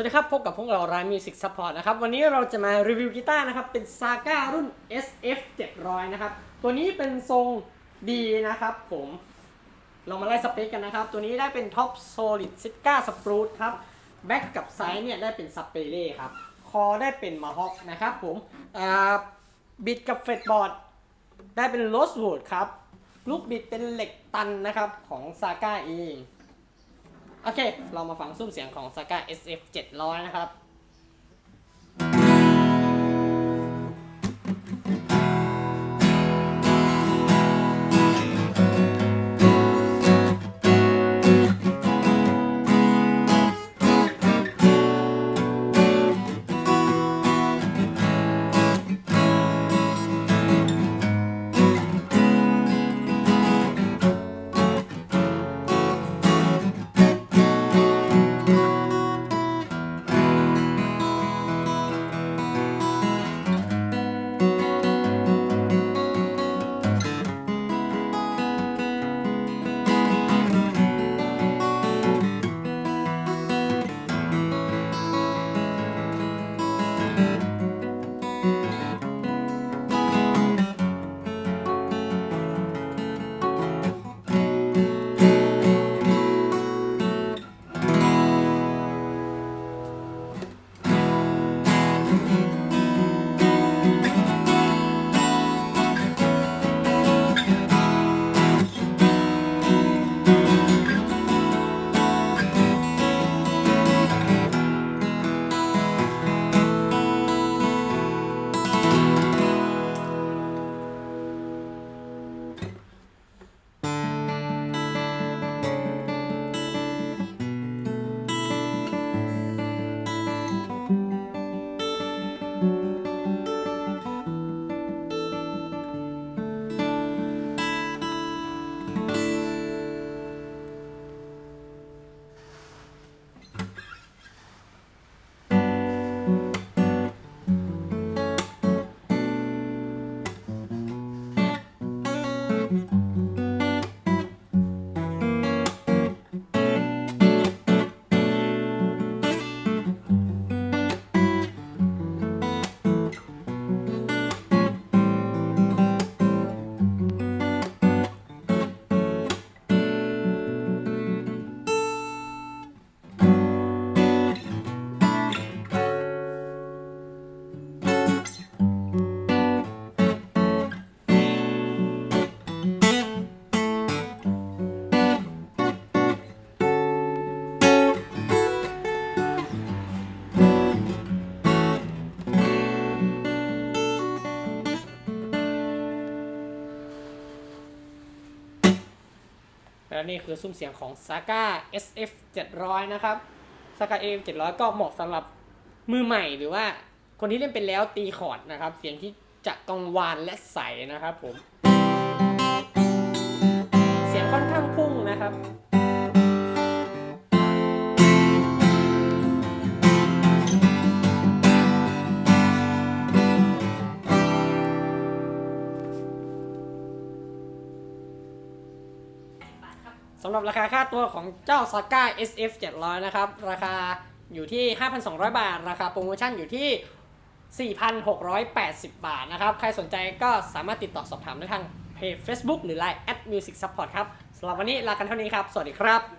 วัสดีครับ พบกับพวกเราร้าน Music Support นะครับ วันนี้เราจะมารีวิวกีตาร์นะครับ เป็น Saga รุ่น SF 700 นะครับ ตัวนี้เป็นทรงดีนะครับผม เรามาไล่สเปคกันนะครับ ตัวนี้ได้เป็น Top Solid Sitka Spruce ครับ แบ็กกับไซด์เนี่ยได้เป็นซับเปเล่ครับ คอได้เป็นมาฮอกนะครับผมบิดกับเฟดบอร์ดได้เป็นโรสวูดครับ ลูกบิดเป็นเหล็กตันนะครับของ Saga เอง โอเค เรามาฟังซุ้มเสียงของ Saga SF 700 นะครับ และนี่คือซุ้มเสียงของ Saga SF 700 นะครับ Saga SF 700 ก็เหมาะสำหรับมือใหม่หรือว่าคนที่เล่นเป็นแล้วตีคอร์ดนะครับ เสียงที่จะกังวานและใสนะครับผม เสียงค่อนข้างพุ่งนะครับ สำหรับราคาค่าตัวของเจ้า Saga SF 700 นะครับ ราคาอยู่ที่ 5,200 บาท ราคาโปรโมชั่นอยู่ที่ 4,680 บาทนะครับ ใครสนใจก็สามารถติดต่อสอบถามได้ทางเพจ Facebook หรือ Line at music support ครับสำหรับวันนี้ลากันเท่านี้ครับ สวัสดีครับ